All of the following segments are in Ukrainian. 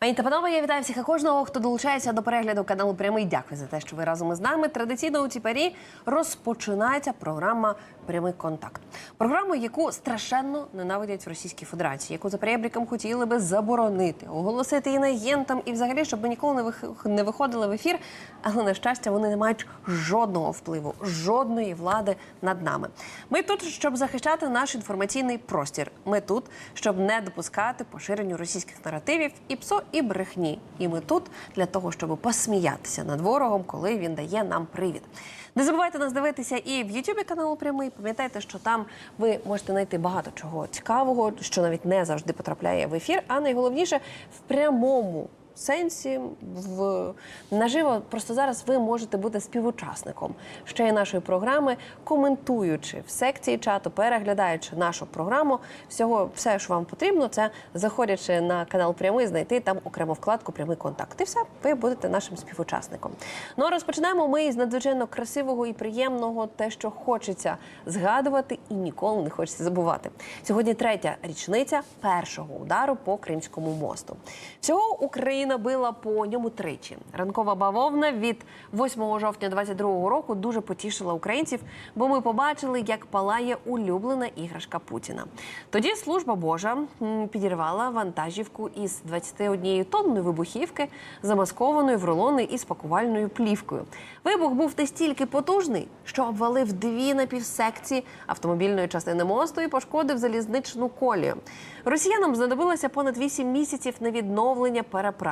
Пані та панове, я вітаю всіх і кожного, хто долучається до перегляду каналу Прямий. Дякую за те, що ви разом із нами. Традиційно у цій парі розпочинається програма Прямий контакт. Програму, яку страшенно ненавидять в Російській Федерації, яку за перебріком хотіли би заборонити, оголосити інагентам і взагалі, щоб ми ніколи не виходили в ефір. Але на щастя, вони не мають жодного впливу, жодної влади над нами. Ми тут, щоб захищати наш інформаційний простір. Ми тут, щоб не допускати поширенню російських наративів і псо, і брехні. І ми тут для того, щоб посміятися над ворогом, коли він дає нам привід. Не забувайте нас дивитися і в Ютубі каналу прямий. Пам'ятайте, що там ви можете знайти багато чого цікавого, що навіть не завжди потрапляє в ефір. А найголовніше в прямому сенсі в наживо. Просто зараз ви можете бути співучасником ще й нашої програми, коментуючи в секції чату, переглядаючи нашу програму. Всього все, що вам потрібно, це заходячи на канал прямий, знайти там окрему вкладку Прямий контакт. І все, ви будете нашим співучасником. Ну а розпочинаємо ми із надзвичайно красивого і приємного, те, що хочеться згадувати і ніколи не хочеться забувати. Сьогодні третя річниця першого удару по Кримському мосту. Всього Україна била по ньому тричі. Ранкова бавовна від 8 жовтня 22 року дуже потішила українців, бо ми побачили, як палає улюблена іграшка Путіна. Тоді служба Божа підірвала вантажівку із 21 тонною вибухівки, замаскованою в рулони із пакувальною плівкою. Вибух був настільки потужний, що обвалив дві напівсекції автомобільної частини мосту і пошкодив залізничну колію. Росіянам знадобилося понад 8 місяців на відновлення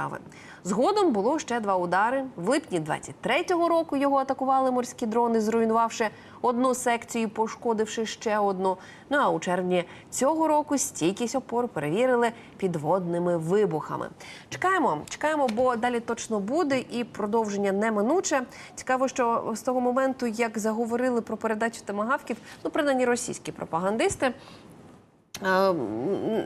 переправи. Згодом було ще два удари. В липні 23-го року його атакували морські дрони, зруйнувавши одну секцію, пошкодивши ще одну. Ну а у червні цього року стійкість опор перевірили підводними вибухами. Чекаємо, чекаємо, бо далі точно буде і продовження неминуче. Цікаво, що з того моменту, як заговорили про передачу томагавків, ну принаймні російські пропагандисти. Е,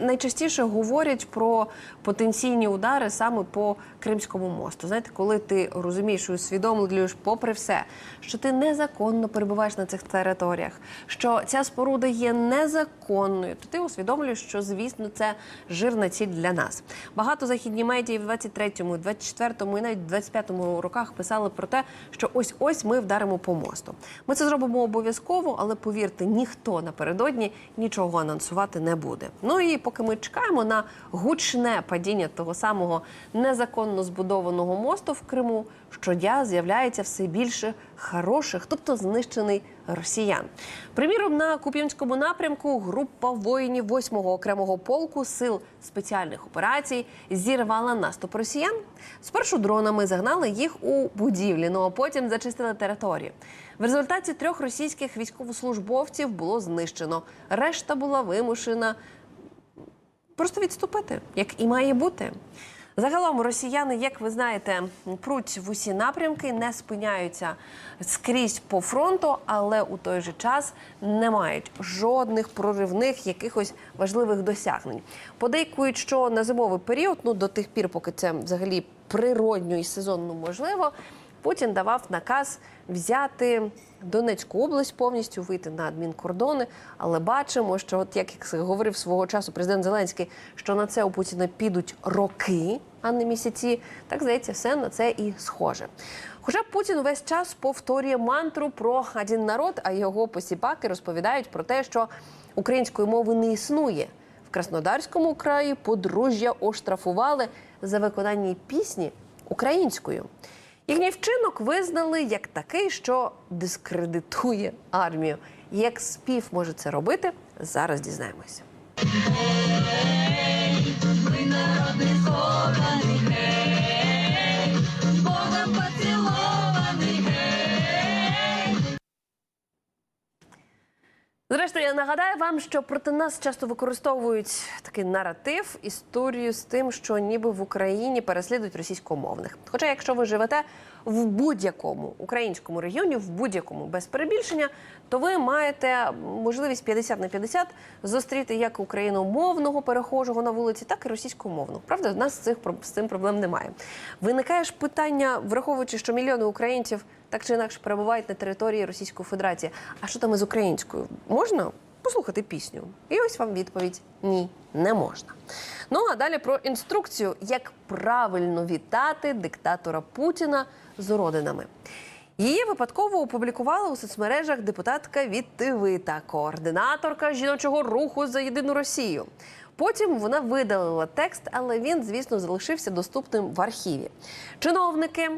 Найчастіше говорять про потенційні удари саме по Кримському мосту. Знаєте, коли ти розумієш і усвідомлюєш, попри все, що ти незаконно перебуваєш на цих територіях, що ця споруда є незаконною, то ти усвідомлюєш, що звісно це жирна ціль для нас. Багато західні медії в 23-му, 24-му і навіть 25-му роках писали про те, що ось ось ми вдаримо по мосту. Ми це зробимо обов'язково, але повірте, ніхто напередодні нічого анонсувати не буде. Ну і поки ми чекаємо на гучне падіння того самого незаконно збудованого мосту в Криму, щодня з'являється все більше хороших, тобто знищений росіян. Приміром, на Куп'янському напрямку група воїнів 8-го окремого полку сил спеціальних операцій зірвала наступ росіян. Спершу дронами загнали їх у будівлі, ну а потім зачистили територію. В результаті трьох російських військовослужбовців було знищено. Решта була вимушена просто відступити, як і має бути. Загалом росіяни, як ви знаєте, пруть в усі напрямки, не спиняються скрізь по фронту, але у той же час не мають жодних проривних якихось важливих досягнень. Подейкують, що на зимовий період, ну до тих пір, поки це взагалі природньо і сезонно можливо, Путін давав наказ взяти Донецьку область повністю вийти на адмінкордони. Але бачимо, що от як говорив свого часу президент Зеленський, що на це у Путіна підуть роки, а не місяці. Так здається, все на це і схоже. Хоча Путін весь час повторює мантру про один народ, а його посіпаки розповідають про те, що української мови не існує. В Краснодарському краї подружжя оштрафували за виконання пісні українською. Їхній вчинок визнали як такий, що дискредитує армію. Як спів може це робити, зараз дізнаємося. Ми народ Зрештою, я нагадаю вам, що проти нас часто використовують такий наратив, історію з тим, що ніби в Україні переслідують російськомовних. Хоча, якщо ви живете в будь-якому українському регіоні, в будь-якому без перебільшення, то ви маєте можливість 50 на 50 зустріти як україномовного перехожого на вулиці, так і російськомовного. Правда, в нас цих з цим проблем немає. Виникає ж питання, враховуючи, що мільйони українців так чи інакше перебувають на території Російської Федерації. А що там із українською? Можна? послухати пісню. І ось вам відповідь: ні, не можна. Ну а далі про інструкцію, як правильно вітати диктатора Путіна з уродинами. Її випадково опублікувала у соцмережах депутатка Віттивита, координаторка жіночого руху за єдину Росію. Потім вона видалила текст, але він, звісно, залишився доступним в архіві. Чиновники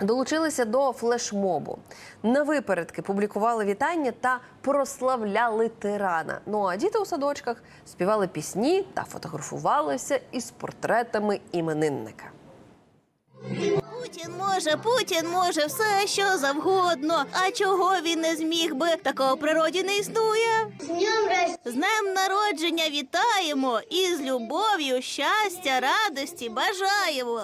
долучилися до флешмобу. На випередки публікували вітання та прославляли тирана. Ну а діти у садочках співали пісні та фотографувалися із портретами іменинника. Путін може, Путін може все, що завгодно. А чого він не зміг би? Такого в природі не існує. З днем народження вітаємо і з любов'ю, щастя, радості бажаємо.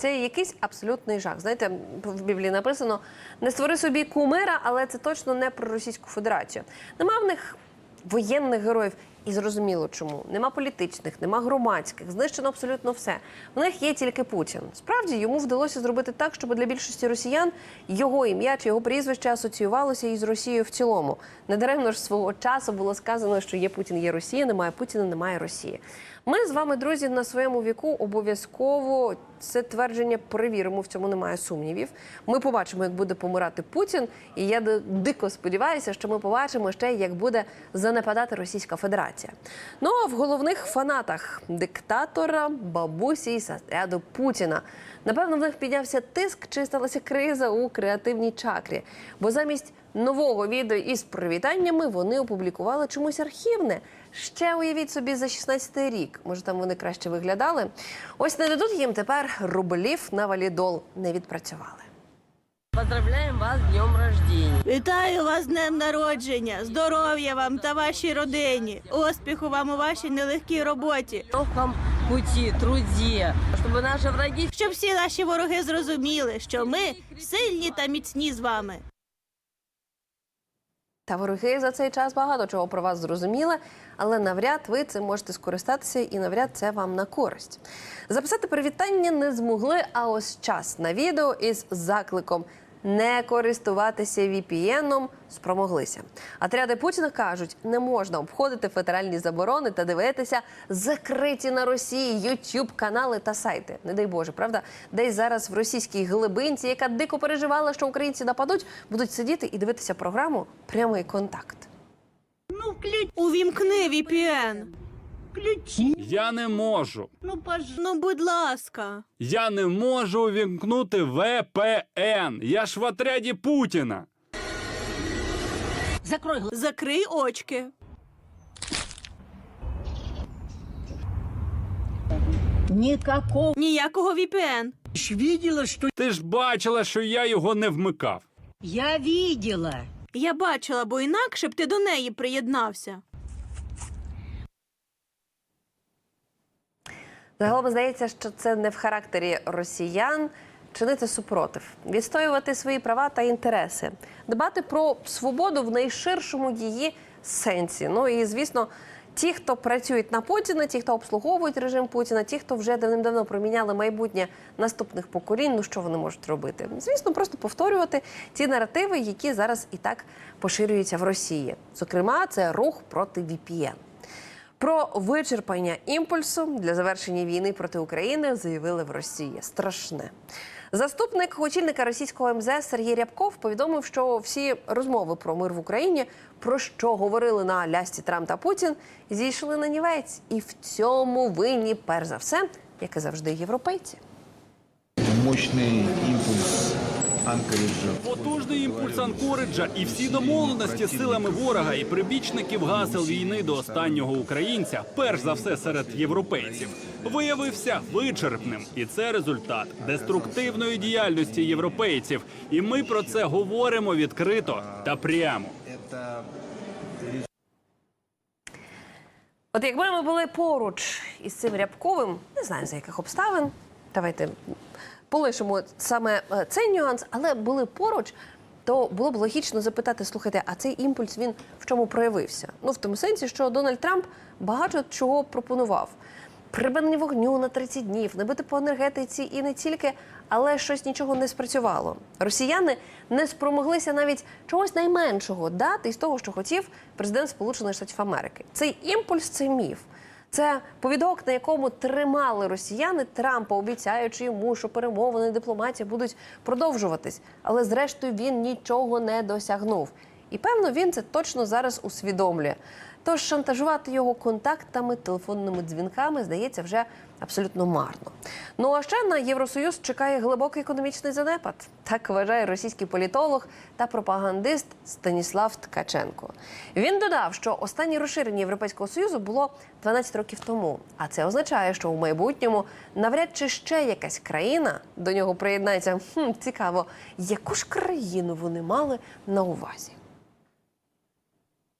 Це якийсь абсолютний жах. Знаєте, в Біблії написано: не створи собі кумира, але це точно не про Російську Федерацію. Нема в них воєнних героїв, і зрозуміло чому. Нема політичних, нема громадських, знищено абсолютно все. В них є тільки Путін. Справді йому вдалося зробити так, щоб для більшості росіян його ім'я чи його прізвище асоціювалося із Росією в цілому. Недаремно ж свого часу було сказано, що є Путін, є Росія, немає Путіна, немає Росії. Ми з вами, друзі, на своєму віку обов'язково це твердження перевіримо. В цьому немає сумнівів. Ми побачимо, як буде помирати Путін, і я дико сподіваюся, що ми побачимо ще, як буде занепадати Російська Федерація. Ну а в головних фанатах диктатора, бабусі і сестряду Путіна. Напевно, в них піднявся тиск чи сталася криза у креативній чакрі. Бо замість нового відео із привітаннями вони опублікували чомусь архівне. Ще уявіть собі за 16 рік. Може, там вони краще виглядали. Ось не дадуть їм тепер рублів на валідол. Не відпрацювали. Поздравляем вас с днем рождения. Вітаю вас з днем народження, здоров'я вам та вашій родині, успіху вам у вашій нелегкій роботі. В легком пути, труде, чтобы наши враги Щоб всі наші вороги зрозуміли, що ми сильні та міцні з вами. Та вороги за цей час багато чого про вас зрозуміли, але навряд ви цим можете скористатися і навряд це вам на користь. Записати привітання не змогли, а ось час на відео із закликом не користуватися VPN-ом спромоглися. Отряди Путіна кажуть, не можна обходити федеральні заборони та дивитися закриті на Росії youtube канали та сайти. Не дай Боже, правда? Десь зараз в російській глибинці, яка дико переживала, що українці нападуть, будуть сидіти і дивитися програму Прямий контакт. Увімкни VPN. Я не можу. Ну, будь ласка. Я не можу увімкнути ВПН. Я ж в отряді Путіна. закрой глаза. Закрий очки. Никакого. Ніякого VPN. Видела, что Ти ж бачила, що я його не вмикав. я видела. Я бачила, бо інакше б ти до неї приєднався. Загалом здається, що це не в характері росіян чинити супротив, відстоювати свої права та інтереси, дбати про свободу в найширшому її сенсі. Ну і звісно. Ті, хто працюють на Путіна, ті, хто обслуговують режим Путіна, ті, хто вже давним-давно проміняли майбутнє наступних поколінь, ну що вони можуть робити? Звісно, просто повторювати ті наративи, які зараз і так поширюються в Росії. Зокрема, це рух проти VPN. Про вичерпання імпульсу для завершення війни проти України заявили в Росії. Страшне. Заступник очільника російського МЗС Сергій Рябков повідомив, що всі розмови про мир в Україні, про що говорили на лясті Трамп та Путін, зійшли на нівець, і в цьому винні перш за все, як і завжди, європейці. мощный импульс Анкориджа. Потужний імпульс Анкориджа і всі домовленості з силами ворога і прибічників гасел війни до останнього українця, перш за все серед європейців, виявився вичерпним, і це результат деструктивної діяльності європейців. І ми про це говоримо відкрито та прямо. От якби ми були поруч із цим Рябковим, не знаю за яких обставин, давайте полишимо саме е, цей нюанс, але були поруч, то було б логічно запитати: слухайте, а цей імпульс він в чому проявився? Ну в тому сенсі, що Дональд Трамп багато чого пропонував. припинення вогню на 30 днів, не бити по енергетиці і не тільки, але щось нічого не спрацювало. Росіяни не спромоглися навіть чогось найменшого дати із того, що хотів президент Сполучених Штатів Америки. Цей імпульс це міф. Це повідок, на якому тримали росіяни Трампа, обіцяючи йому, що перемовини дипломатія будуть продовжуватись. Але зрештою він нічого не досягнув. І певно, він це точно зараз усвідомлює. Тож шантажувати його контактами, телефонними дзвінками здається вже абсолютно марно. Ну а ще на Євросоюз чекає глибокий економічний занепад. Так вважає російський політолог та пропагандист Станіслав Ткаченко. Він додав, що останнє розширення Європейського союзу було 12 років тому. А це означає, що у майбутньому навряд чи ще якась країна до нього приєднається. Хм, цікаво, яку ж країну вони мали на увазі.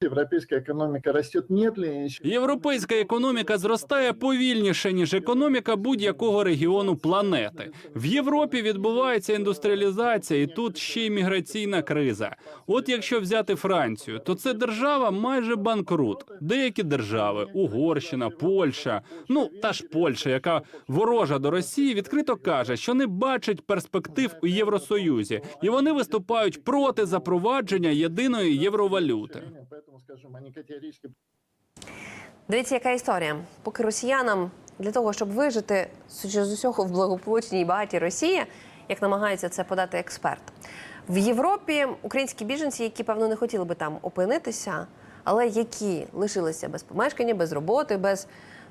Европейская экономика растет медленнее, еще Європейська економіка зростає повільніше ніж економіка будь-якого регіону планети. В Європі відбувається індустріалізація, і тут ще й міграційна криза. От якщо взяти Францію, то це держава майже банкрут. Деякі держави Угорщина, Польща, ну та ж Польща, яка ворожа до Росії, відкрито каже, що не бачить перспектив у Євросоюзі, і вони виступають проти запровадження єдиної євровалюти. Скажем, они категорически Дивіться, яка історія. Поки росіянам для того, щоб вижити з усього в благополучній багатій Росії, як намагається це подати експерт. В Європі українські біженці, які певно не хотіли би там опинитися, але які лишилися без помешкання, без роботи, без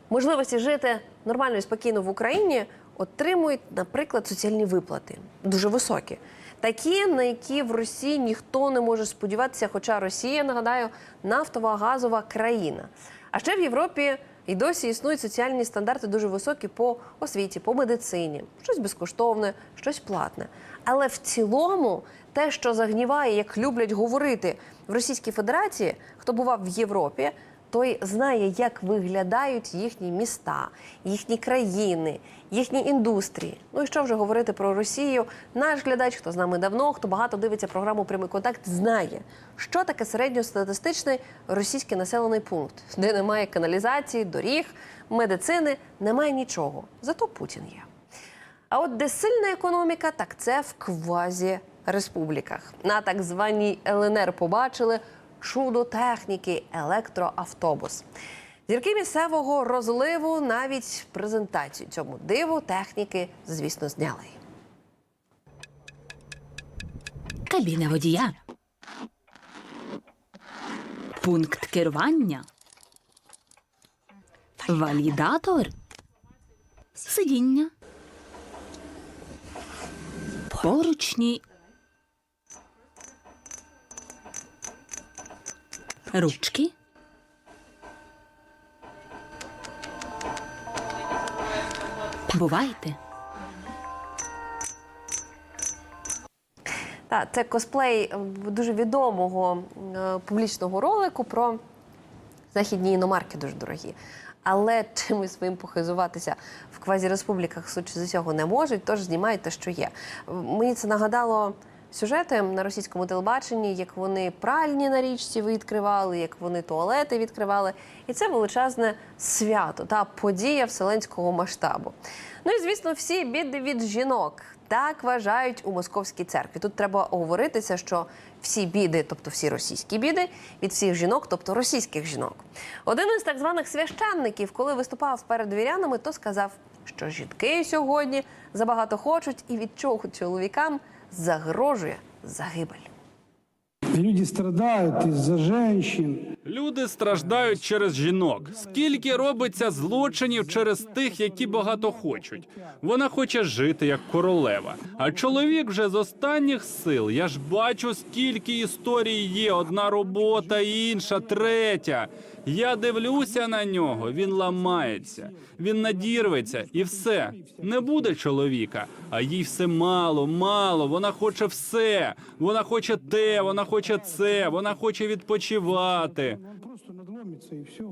можливості жити нормально і спокійно в Україні, отримують, наприклад, соціальні виплати дуже високі. Такі, на які в Росії ніхто не може сподіватися, хоча Росія, нагадаю, нафтова газова країна. А ще в Європі і досі існують соціальні стандарти дуже високі по освіті, по медицині, щось безкоштовне, щось платне. Але в цілому, те, що загніває, як люблять говорити в Російській Федерації, хто бував в Європі, той знає, як виглядають їхні міста, їхні країни, їхні індустрії. Ну і що вже говорити про Росію? Наш глядач, хто з нами давно, хто багато дивиться програму Прямий контакт, знає, що таке середньостатистичний російський населений пункт, де немає каналізації, доріг, медицини, немає нічого. Зато Путін є. А от де сильна економіка, так це в квазі-республіках. На так званій ЛНР побачили чудо техніки електроавтобус. Зірки місцевого розливу навіть презентацію цьому диву техніки, звісно, зняли. Кабіна водія. Пункт керування. Валідатор. Сидіння. Поручні. Ручки. Бувайте. Так, це косплей дуже відомого е, публічного ролику про західні іномарки дуже дорогі. Але чимось своїм похизуватися в квазіреспубліках судячи з усього не можуть, тож знімають те, що є. Мені це нагадало сюжети на російському телебаченні, як вони пральні на річці відкривали, як вони туалети відкривали. І це величезне свято та подія вселенського масштабу. Ну і звісно, всі біди від жінок. Так вважають у московській церкві. Тут треба оговоритися, що всі біди, тобто всі російські біди, від всіх жінок, тобто російських жінок. Один із так званих священників, коли виступав перед вірянами, то сказав, що жінки сьогодні забагато хочуть, і від чого чоловікам загрожує загибель. Люди страдают из-за женщин. Люди страждають через жінок. Скільки робиться злочинів через тих, які багато хочуть. Вона хоче жити як королева. А чоловік вже з останніх сил. Я ж бачу, скільки історій є: одна робота, інша, третя. Я дивлюся на нього, він ламається, він надірветься, і все не буде чоловіка. А їй все мало, мало. Вона хоче все. Вона хоче те, вона хоче це, вона хоче відпочивати. Просто надломится и все.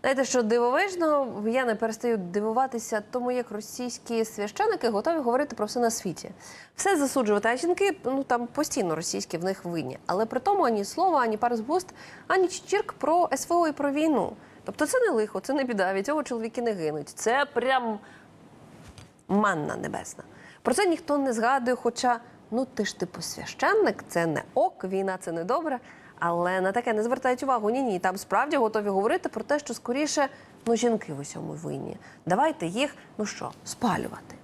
Знаєте, що дивовижно, я не перестаю дивуватися тому, як російські священики готові говорити про все на світі. Все засуджувати, а жінки ну там постійно російські в них винні. Але при тому ані слова, ані пару з вуст, ані чірк про СВО і про війну. Тобто це не лихо, це не біда, від цього чоловіки не гинуть. Це прям манна небесна. Про це ніхто не згадує, хоча ну ти ж типу священник, це не ок, війна це не добре. Але на таке не звертають увагу. Ні, ні, там справді готові говорити про те, що скоріше ну жінки в усьому винні. Давайте їх, ну що, спалювати.